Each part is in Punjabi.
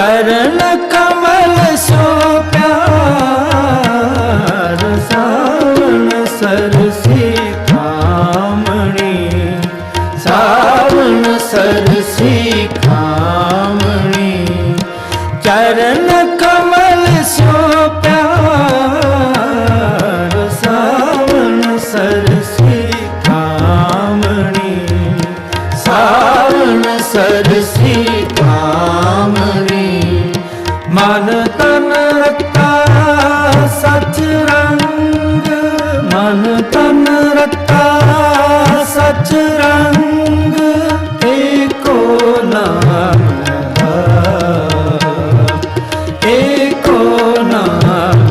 ਚਰਨ ਕਮਲ ਸੋ ਪਿਆਰ ਸਾਵਣ ਸਰਸੀ ਕਾਮਣੀ ਸਾਵਣ ਸਰਸੀ ਕਾਮਣੀ ਚਰਨ ਮਨ ਤਨ ਰਤਾ ਸਚ ਰੰਗ। ਮਨ ਤਨ ਰਤਾ ਸਚ ਰੰਗ। ਏਕੋ ਨਾਮ ਹੈ। ਏਕੋ ਨਾਮ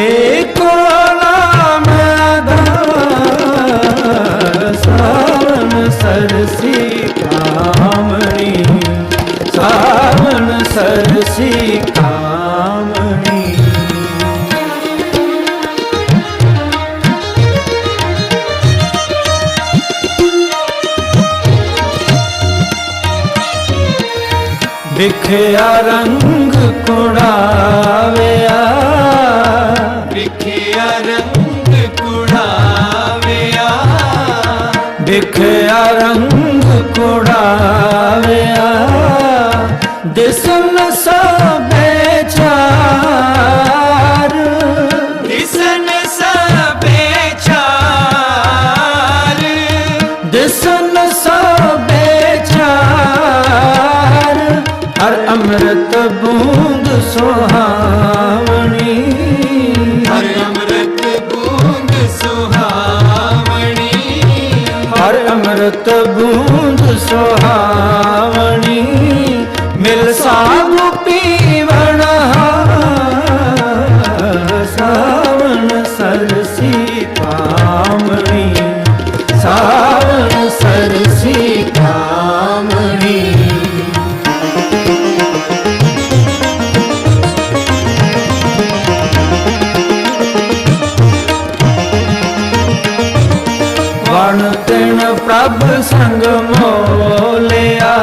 ਏਕੋ ਨਾਮ ਆਧਾਰ ਸਾਵਣ ਸਰਸੀ ਸਰਸੀ ਕਾਮਣੀ। ਵਿਖਿਆ ਰੰਗ ਕੁੜਾਵਿਆ। ਵਿਖਿਆ ਰੰਗ ਕੁੜਾਵਿਆ। ਵਿਖਿਆ ਰੰਗ ਕੁੜਾਵਿਆ। ਦਿਸਨ ਸਭੇ ਅੰਮ੍ਰਿਤ ਬੂੰਦ ਸੁਹਾਵਣੀ। ਹਰ ਅੰਮ੍ਰਿਤ ਬੂੰਦ ਸੁਹਾਵਣੀ। ਹਰ ਅੰਮ੍ਰਿਤ ਬੂੰਦ ਸੁਹਾਵਣੀ। ਮਿਲ ਸਾਧੂ ਪ੍ਰਭ ਸੰਗ ਮੋਲਿਆ।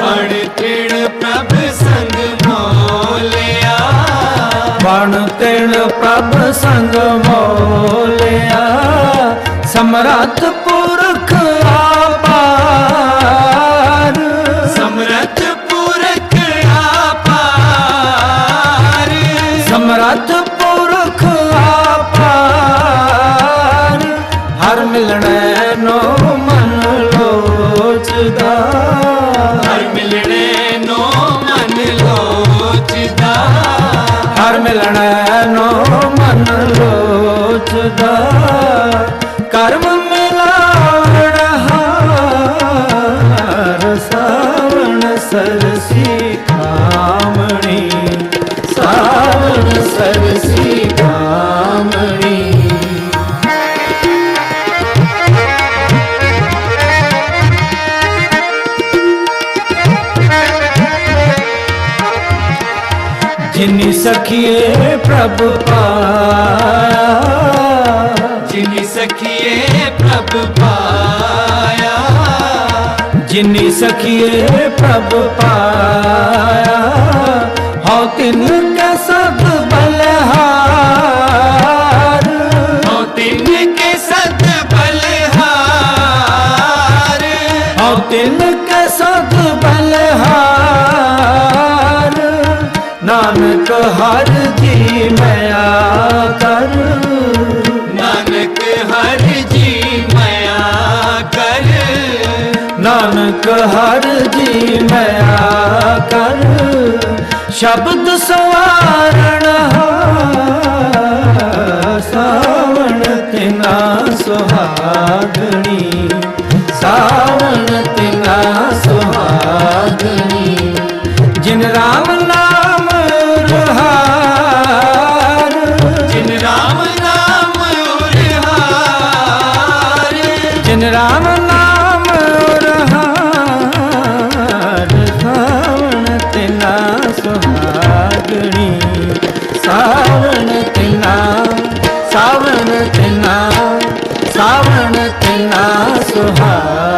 ਵਣ ਤਿਣ ਪ੍ਰਭ ਸੰਗ ਮੋਲਿਆ। ਵਣ ਤਿਣ ਪ੍ਰਭ ਸੰਗ ਮੋਲਿਆ। ਪੁਰਖ ਲੋਚਦਾ ਕਰਮ ਮਿਲਾਵਣ ਹਾਰ ਸਾਵਣ ਸਰਸੀ ਕਾਮਣੀ ਸਾਵਣ ਸਰਸੀ ਕਾਮਣੀ। ਜਿਨੀ ਸਖੀਏ ਪ੍ਰਭ ਪਾਇਆ ਜਿਨੀ ਸਖੀਏ ਪ੍ਰਭ ਪਾਇਆ ਜਿਨੀ ਸਖੀਏ ਪ੍ਰਭ ਪਾਇਆ ਹਉ ਤਿਨ ਕੈ ਸਦ ਬਲਹਾਰ। ਹਉ ਤਿਨ ਕੇ ਸਦ ਬਲਹਾਰ। ਹਉ ਤਿਨ ਕੈ ਸਦ ਬਲਹਾਰ। ਨਾਨਕ ਹਰ ਜੀ ਮਿਆ ਕਰ ਹਰ ਜੀ ਮਇਆ ਕਰ। ਨਾਨਕ ਕਰ। ਸ਼ਬਦ ਸਵਾਰਣ ਸਾਵਣ ਤਿਨਾ ਸੁਹਾਗਣੀ। ਸਾਵਣ ਤਿਨਾ ਸੁਹਾਗਣੀ। ਜਿਨ ਰਾਮ ਜਿਨ ਰਾਮ ਨਾਮ ਰਹਾਰ ਸਾਵਣ ਤਿਨਾ ਸੁਹਾਗਣੀ। ਸਾਵਣ ਤਿਨਾ ਸਾਵਣ ਤਿਨਾ ਸਾਵਣ ਤਿਨਾ ਸੁਹਾਗਣੀ